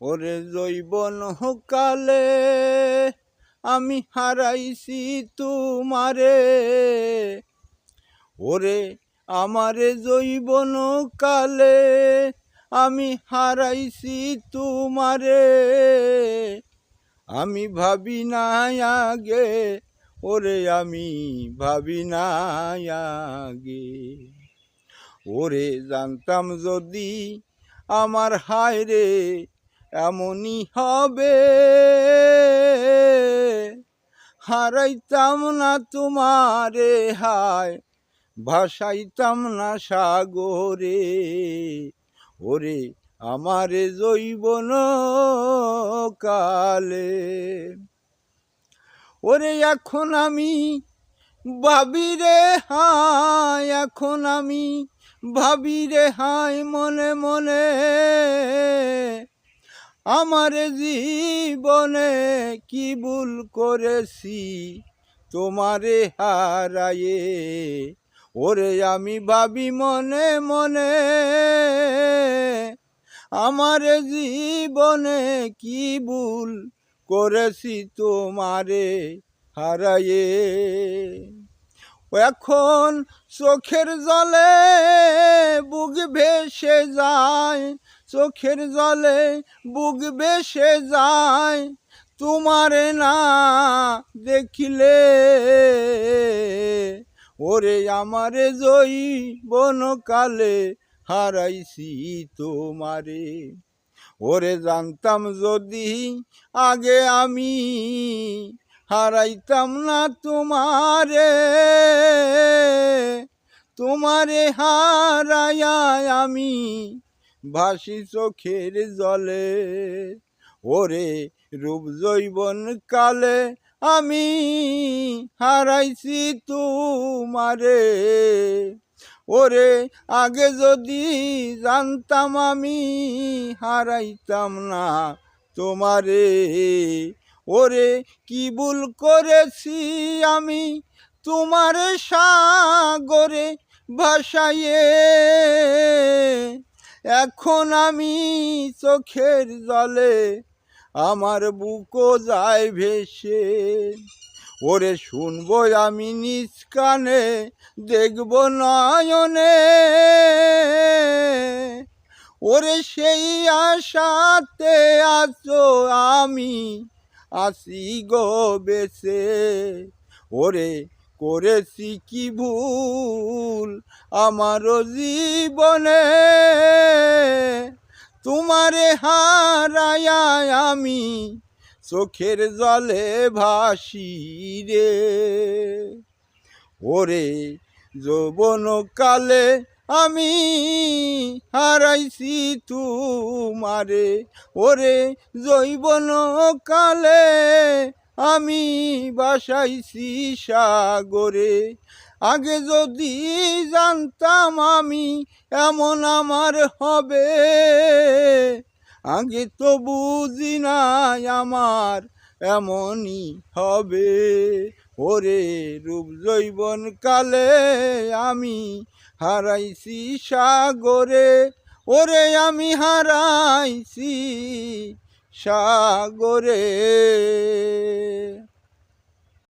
ওরে জৈবন কালে আমি হারাইছি তোমারে। ওরে আমারে জৈবন কালে আমি হারাইছি তোমারে। আমি ভাবি না আগে, ওরে আমি ভাবি না আগে। ওরে জানতাম যদি আমার হায় রে এমনই হবে। হারাইতাম না তোমারে হায়, ভাসাইতাম না সাগরে। ওরে আমারে জৈবন কালে। ওরে এখন আমি ভাবি রে হায়, এখন আমি ভাবি রে হায় মনে মনে। আমার জীবনে কি ভুল করেছি? তোমারে হারায়ে। ওরে আমি ভাবি মনে মনে, আমার জীবনে কি ভুল করেছি তোমারে হারায়ে। এখন চোখের জলে বুক ভেসে যায় চোখের জলে বুক ভেসে যায়, তোমারে না দেখিলে। ওরে আমারে জয়ী বনকালে হারাইছি তোমারে। ওরে জানতাম যদি আগে আমি হারাইতাম না তোমারে তোমারে হারাইয়া আমি ভাসি চোখের জলে, ওরে রূপ জৈবন কালে আমি হারাইছি তোমারে। ওরে আগে যদি জানতাম আমি, হারাইতাম না তোমারে। ওরে কি ভুল করেছি আমি তোমার সাগরে ভাসাইয়ে? এখন আমি চোখের জলে আমার বুকও যায় ভেসে। ওরে শুনব আমি নিজ কানে, দেখব নয়নে। ওরে সেই আশাতে আছো আমি আসি গো বেছে ওরে করেছি কি ভুল আমারও জীবনে? তোমারে হারায়া আমি চোখের জলে ভাসি রে। ওরে যৌবন কালে আমি হারাইছি তুমারে। ওরে জৈবন কালে আমি বাসাইছি সাগরে। আগে যদি জানতাম আমি এমন আমার হবে। আগে তো বুঝি নাই আমার এমনই হবে। ওরে রূপ জৈবন কালে আমি হারাইছি সাগরে। ওরে আমি হারাইছি সাগরে